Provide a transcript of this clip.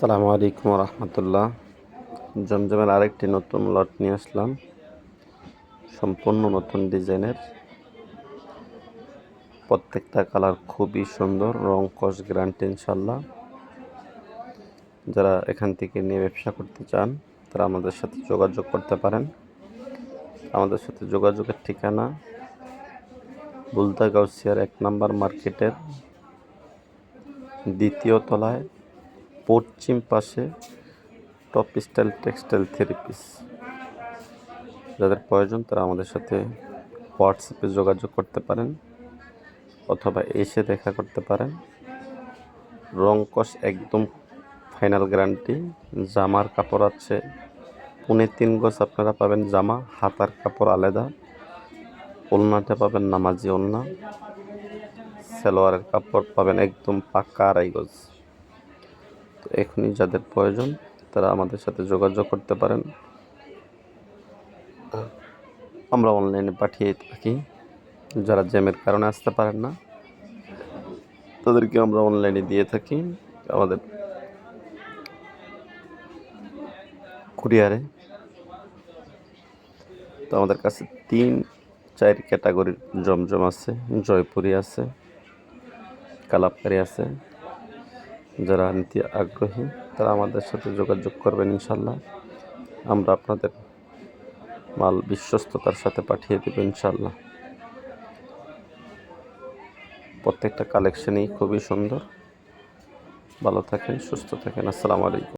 আসসালামু আলাইকুম রহমতুল্লাহ জমজমের আরেকটি নতুন লট নিয়ে আসলাম। সম্পূর্ণ নতুন ডিজাইনের। প্রত্যেকটা কালার খুবই সুন্দর, রং কস গ্যারান্টি ইনশাল্লাহ যারা এখান থেকে নিয়ে ব্যবসা করতে চান, তারা আমাদের সাথে যোগাযোগ করতে পারেন। আমাদের সাথে যোগাযোগের ঠিকানা বুলতা গাউসিয়ার এক নাম্বার মার্কেটের দ্বিতীয় তলায় পশ্চিম পাশে টপ স্টাইল টেক্সটাইল থেরাপিস যাদের প্রয়োজন, তারা আমাদের সাথে হোয়াটসঅ্যাপে যোগাযোগ করতে পারেন অথবা এসে দেখা করতে পারেন। রং কষ একদম ফাইনাল গ্যারান্টি জামার কাপড় আছে। পুনে তিন গজ আপনারা পাবেন জামা, হাতার কাপড় আলাদা। ওলনাটা পাবেন নামাজি ওলনা। সালোয়ারের কাপড় পাবেন একদম পাকা আড়াই গজ। এখনই যাদের প্রয়োজন, তারা আমাদের সাথে যোগাযোগ করতে পারেন। আমরা অনলাইনে পাঠিয়ে থাকি, যারা জ্যামের কারণে আসতে পারেন না। তাদেরকে আমরা অনলাইনে দিয়ে থাকি, আমাদের কুরিয়ারে। তো আমাদের কাছে তিন, চার ক্যাটাগরির জমজম আছে, জয়পুরি আছে, কালাপকারি আছে। যারা নিতে আগ্রহী, তারা আমাদের সাথে যোগাযোগ করবেন ইনশাল্লাহ আমরা আপনাদের মাল বিশ্বস্ততার সাথে পাঠিয়ে দেব ইনশাল্লাহ প্রত্যেকটা কালেকশনই খুবই সুন্দর। ভালো থাকেন, সুস্থ থাকেন। আসসালামু আলাইকুম।